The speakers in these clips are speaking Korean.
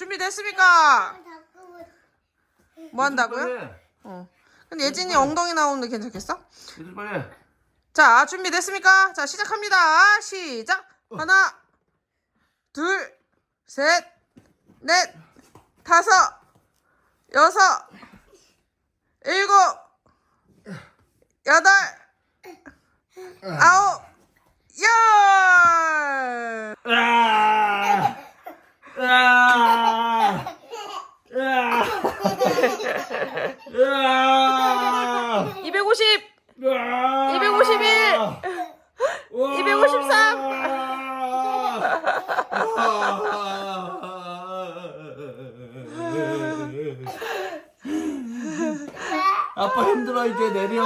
준비됐습니까? 뭐 한다고요? 빨리. 어. 근데 예진이 엉덩이 나오는데 괜찮겠어? 얘들 빨리. 자, 준비됐습니까? 자, 시작합니다. 시작. 하나, 둘, 셋, 넷, 다섯, 여섯, 일곱, 여덟, 아홉, 열. 으아! 으아! 으아! 으아! 250, 으아! 251, 우와! 253. 아빠 힘들어 이제 내려.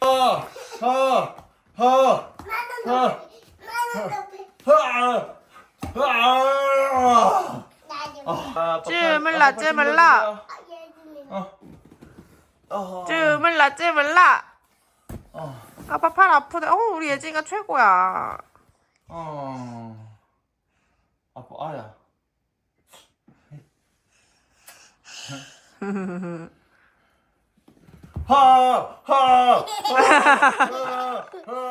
하, 하, 하, 하, 하, 하. 아, 쭈물라, 쭈물라. 어. 어. 쭈물라, 쭈물라. 어. 아빠 팔 아프대. 어, 우리 예진이가 최고야. 어. 아빠 아야. 하, 하, 하, 하, 하.